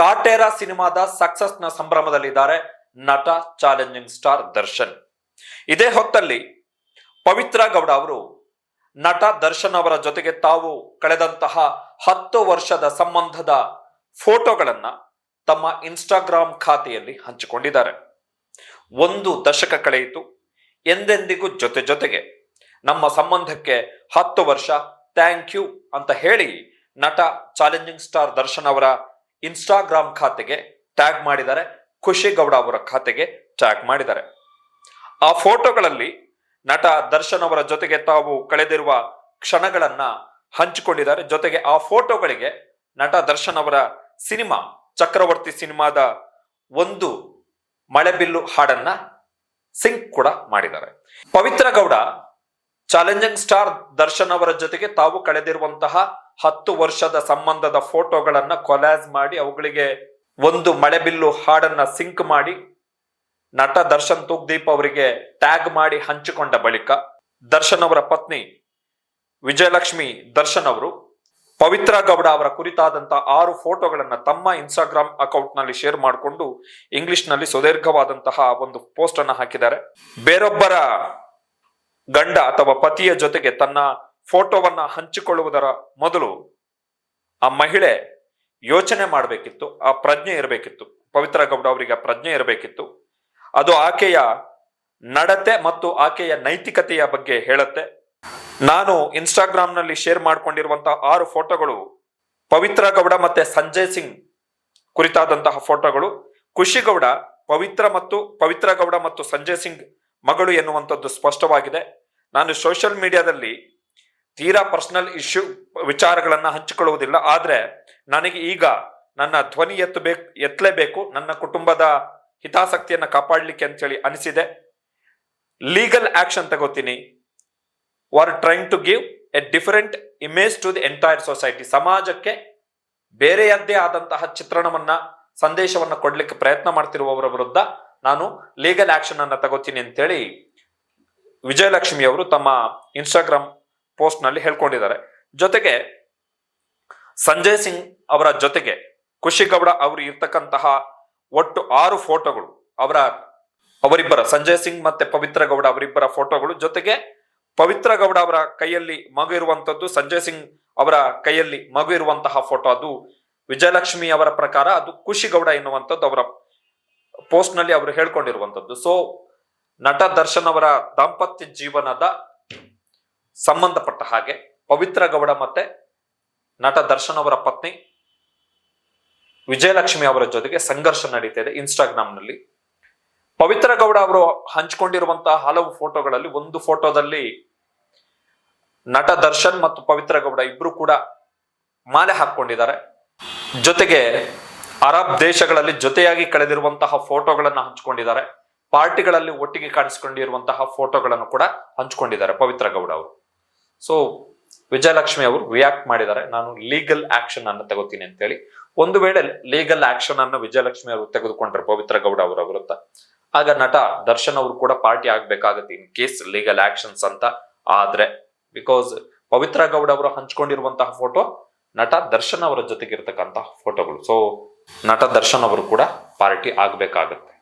ಕಾಟೇರ ಸಿನಿಮಾದ ಸಕ್ಸಸ್ನ ಸಂಭ್ರಮದಲ್ಲಿದ್ದಾರೆ ನಟ challenging star Darshan. ಇದೇ ಹೊತ್ತಲ್ಲಿ ಪವಿತ್ರ ಗೌಡ ಅವರು ನಟ ದರ್ಶನ್ ಅವರ ಜೊತೆಗೆ ತಾವು ಕಳೆದಂತಹ ಹತ್ತು ವರ್ಷದ ಸಂಬಂಧದ ಫೋಟೋಗಳನ್ನ ತಮ್ಮ ಇನ್ಸ್ಟಾಗ್ರಾಮ್ ಖಾತೆಯಲ್ಲಿ ಹಂಚಿಕೊಂಡಿದ್ದಾರೆ. ಒಂದು ದಶಕ ಕಳೆಯಿತು, ಎಂದೆಂದಿಗೂ ಜೊತೆ ಜೊತೆಗೆ ನಮ್ಮ ಸಂಬಂಧಕ್ಕೆ ಹತ್ತು ವರ್ಷ ಥ್ಯಾಂಕ್ ಯು ಅಂತ ಹೇಳಿ ನಟ ಚಾಲೆಂಜಿಂಗ್ ಸ್ಟಾರ್ ದರ್ಶನ್ ಅವರ ಇನ್ಸ್ಟಾಗ್ರಾಮ್ ಖಾತೆಗೆ ಟ್ಯಾಗ್ ಮಾಡಿದ್ದಾರೆ. ಖುಷಿ ಗೌಡ ಅವರ ಖಾತೆಗೆ ಟ್ಯಾಗ್ ಮಾಡಿದ್ದಾರೆ. ಆ ಫೋಟೋಗಳಲ್ಲಿ ನಟ ದರ್ಶನ್ ಅವರ ಜೊತೆಗೆ ತಾವು ಕಳೆದಿರುವ ಕ್ಷಣಗಳನ್ನ ಹಂಚಿಕೊಂಡಿದ್ದಾರೆ. ಜೊತೆಗೆ ಆ ಫೋಟೋಗಳಿಗೆ ನಟ ದರ್ಶನ್ ಅವರ ಸಿನಿಮಾ, ಚಕ್ರವರ್ತಿ ಸಿನಿಮಾದ ಒಂದು ಮಳೆಬಿಲ್ಲು ಹಾಡನ್ನ ಸಿಂಕ್ ಕೂಡ ಮಾಡಿದ್ದಾರೆ. ಪವಿತ್ರ ಗೌಡ ಚಾಲೆಂಜಿಂಗ್ ಸ್ಟಾರ್ ದರ್ಶನ್ ಅವರ ಜೊತೆಗೆ ತಾವು ಕಳೆದಿರುವಂತಹ ಹತ್ತು ವರ್ಷದ ಸಂಬಂಧದ ಫೋಟೋಗಳನ್ನ ಕೊಲಾಜ್ ಮಾಡಿ ಅವುಗಳಿಗೆ ಒಂದು ಮಳೆಬಿಲ್ಲು ಹಾಡನ್ನ ಸಿಂಕ್ ಮಾಡಿ ನಟ ದರ್ಶನ್ ತೂಗ್ದೀಪ್ ಅವರಿಗೆ ಟ್ಯಾಗ್ ಮಾಡಿ ಹಂಚಿಕೊಂಡ ಬಳಿಕ ದರ್ಶನ್ ಅವರ ಪತ್ನಿ ವಿಜಯಲಕ್ಷ್ಮಿ ದರ್ಶನ್ ಅವರು ಪವಿತ್ರ ಗೌಡ ಅವರ ಕುರಿತಾದಂತ ಆರು ಫೋಟೋಗಳನ್ನ ತಮ್ಮ ಇನ್ಸ್ಟಾಗ್ರಾಮ್ ಅಕೌಂಟ್ನಲ್ಲಿ ಶೇರ್ ಮಾಡಿಕೊಂಡು ಇಂಗ್ಲಿಷ್ನಲ್ಲಿ ಸುದೀರ್ಘವಾದಂತಹ ಒಂದು ಪೋಸ್ಟ್ ಅನ್ನ ಹಾಕಿದ್ದಾರೆ. ಬೇರೊಬ್ಬರ ಗಂಡ ಅಥವಾ ಪತಿಯ ಜೊತೆಗೆ ತನ್ನ ಫೋಟೋವನ್ನ ಹಂಚಿಕೊಳ್ಳುವುದರ ಮೊದಲು ಆ ಮಹಿಳೆ ಯೋಚನೆ ಮಾಡಬೇಕಿತ್ತು, ಆ ಪ್ರಜ್ಞೆ ಇರಬೇಕಿತ್ತು. ಪವಿತ್ರ ಗೌಡ ಅವರಿಗೆ ಪ್ರಜ್ಞೆ ಇರಬೇಕಿತ್ತು. ಅದು ಆಕೆಯ ನಡತೆ ಮತ್ತು ಆಕೆಯ ನೈತಿಕತೆಯ ಬಗ್ಗೆ ಹೇಳುತ್ತೆ. ನಾನು ಇನ್ಸ್ಟಾಗ್ರಾಮ್ನಲ್ಲಿ ಶೇರ್ ಮಾಡಿಕೊಂಡಿರುವಂತಹ ಆರು ಫೋಟೋಗಳು, ಪವಿತ್ರ ಗೌಡ ಮತ್ತೆ ಸಂಜಯ್ ಸಿಂಗ್ ಕುರಿತಾದಂತಹ ಫೋಟೋಗಳು. ಖುಷಿಗೌಡ ಪವಿತ್ರ ಮತ್ತು, ಪವಿತ್ರ ಗೌಡ ಮತ್ತು ಸಂಜಯ್ ಸಿಂಗ್ ಮಗಳು ಎನ್ನುವಂಥದ್ದು ಸ್ಪಷ್ಟವಾಗಿದೆ. ನಾನು ಸೋಷಿಯಲ್ ಮೀಡಿಯಾದಲ್ಲಿ ತೀರಾ ಪರ್ಸನಲ್ ಇಶ್ಯೂ ವಿಚಾರಗಳನ್ನು ಹಂಚಿಕೊಳ್ಳುವುದಿಲ್ಲ. ಆದರೆ ನನಗೆ ಈಗ ನನ್ನ ಧ್ವನಿ ಎತ್ತಬೇಕು, ಎತ್ತಲೇಬೇಕು, ನನ್ನ ಕುಟುಂಬದ ಹಿತಾಸಕ್ತಿಯನ್ನು ಕಾಪಾಡಲಿಕ್ಕೆ ಅಂತೇಳಿ ಅನಿಸಿದೆ. ಲೀಗಲ್ ಆಕ್ಷನ್ ತಗೋತೀನಿ. Are trying to give a different image to the entire society ಸಮಾಜಕ್ಕೆ ಬೇರೆಯದ್ದೇ ಆದಂತಹ ಚಿತ್ರಣವನ್ನು, ಸಂದೇಶವನ್ನು ಕೊಡಲಿಕ್ಕೆ ಪ್ರಯತ್ನ ಮಾಡ್ತಿರುವವರ ವಿರುದ್ಧ ನಾನು ಲೀಗಲ್ ಆಕ್ಷನ್ ಅನ್ನ ತಗೋತೀನಿ ಅಂತೇಳಿ ವಿಜಯಲಕ್ಷ್ಮಿ ಅವರು ತಮ್ಮ ಇನ್ಸ್ಟಾಗ್ರಾಮ್ ಪೋಸ್ಟ್ನಲ್ಲಿ ಹೇಳ್ಕೊಂಡಿದ್ದಾರೆ. ಜೊತೆಗೆ ಸಂಜಯ್ ಸಿಂಗ್ ಅವರ ಜೊತೆಗೆ ಖುಷಿ ಗೌಡ ಅವರು ಇರ್ತಕ್ಕಂತಹ ಒಟ್ಟು ಆರು ಫೋಟೋಗಳು ಅವರ ಅವರಿಬ್ಬರ, ಸಂಜಯ್ ಸಿಂಗ್ ಮತ್ತೆ ಪವಿತ್ರ ಗೌಡ ಅವರಿಬ್ಬರ ಫೋಟೋಗಳು. ಜೊತೆಗೆ ಪವಿತ್ರ ಗೌಡ ಅವರ ಕೈಯಲ್ಲಿ ಮಗು ಇರುವಂತದ್ದು, ಸಂಜಯ್ ಸಿಂಗ್ ಅವರ ಕೈಯಲ್ಲಿ ಮಗು ಇರುವಂತಹ ಫೋಟೋ ಅದು ವಿಜಯಲಕ್ಷ್ಮಿ ಅವರ ಪ್ರಕಾರ, ಅದು ಖುಷಿ ಗೌಡ ಎನ್ನುವಂಥದ್ದು ಅವರ ಪೋಸ್ಟ್ನಲ್ಲಿ ಅವರು ಹೇಳ್ಕೊಂಡಿರುವಂತದ್ದು ಸೊ ನಟ ದರ್ಶನ್ ಅವರ ದಾಂಪತ್ಯ ಜೀವನದ ಸಂಬಂಧಪಟ್ಟ ಹಾಗೆ ಪವಿತ್ರ ಗೌಡ ಮತ್ತೆ ನಟ ದರ್ಶನ್ ಅವರ ಪತ್ನಿ ವಿಜಯಲಕ್ಷ್ಮಿ ಅವರ ಜೊತೆಗೆ ಸಂಘರ್ಷ ನಡೀತಾ ಇದೆ ಇನ್ಸ್ಟಾಗ್ರಾಮ್ನಲ್ಲಿ ಪವಿತ್ರ ಗೌಡ ಅವರು ಹಂಚಿಕೊಂಡಿರುವಂತಹ ಹಲವು ಫೋಟೋಗಳಲ್ಲಿ ಒಂದು ಫೋಟೋದಲ್ಲಿ ನಟ ದರ್ಶನ್ ಮತ್ತು ಪವಿತ್ರ ಗೌಡ ಇಬ್ರು ಕೂಡ ಮಾಲೆ ಹಾಕೊಂಡಿದ್ದಾರೆ ಜೊತೆಗೆ ಅರಬ್ ದೇಶಗಳಲ್ಲಿ ಜೊತೆಯಾಗಿ ಕಳೆದಿರುವಂತಹ ಫೋಟೋಗಳನ್ನ ಹಂಚಿಕೊಂಡಿದ್ದಾರೆ. ಪಾರ್ಟಿಗಳಲ್ಲಿ ಒಟ್ಟಿಗೆ ಕಾಣಿಸಿಕೊಂಡಿರುವಂತಹ ಫೋಟೋಗಳನ್ನು ಕೂಡ ಹಂಚಿಕೊಂಡಿದ್ದಾರೆ ಪವಿತ್ರ ಗೌಡ ಅವರು. ಸೊ ವಿಜಯಲಕ್ಷ್ಮಿ ಅವರು ರಿಯಾಕ್ಟ್ ಮಾಡಿದ್ದಾರೆ. ನಾನು ಲೀಗಲ್ ಆಕ್ಷನ್ ಅನ್ನು ತಗೋತೀನಿ ಅಂತೇಳಿ. ಒಂದು ವೇಳೆ ಲೀಗಲ್ ಆಕ್ಷನ್ ಅನ್ನು ವಿಜಯಲಕ್ಷ್ಮಿ ಅವರು ತೆಗೆದುಕೊಂಡ್ರೆ ಪವಿತ್ರ ಗೌಡ ಅವರ ವಿರುದ್ಧ, ಆಗ ನಟ ದರ್ಶನ್ ಅವರು ಕೂಡ ಪಾರ್ಟಿ ಆಗ್ಬೇಕಾಗತ್ತೆ ಇನ್ ಕೇಸ್ ಲೀಗಲ್ ಆಕ್ಷನ್ಸ್ ಅಂತ. ಆದ್ರೆ ಬಿಕಾಸ್ ಪವಿತ್ರ ಗೌಡ ಅವರು ಹಂಚ್ಕೊಂಡಿರುವಂತಹ ಫೋಟೋ, ನಟ ದರ್ಶನ್ ಅವರ ಜೊತೆಗೆ ಇರ್ತಕ್ಕಂತಹ ಫೋಟೋಗಳು. ಸೊ ನಟ ದರ್ಶನ್ ಅವರು ಕೂಡ ಪಾರ್ಟಿ ಆಗ್ಬೇಕಾಗತ್ತೆ.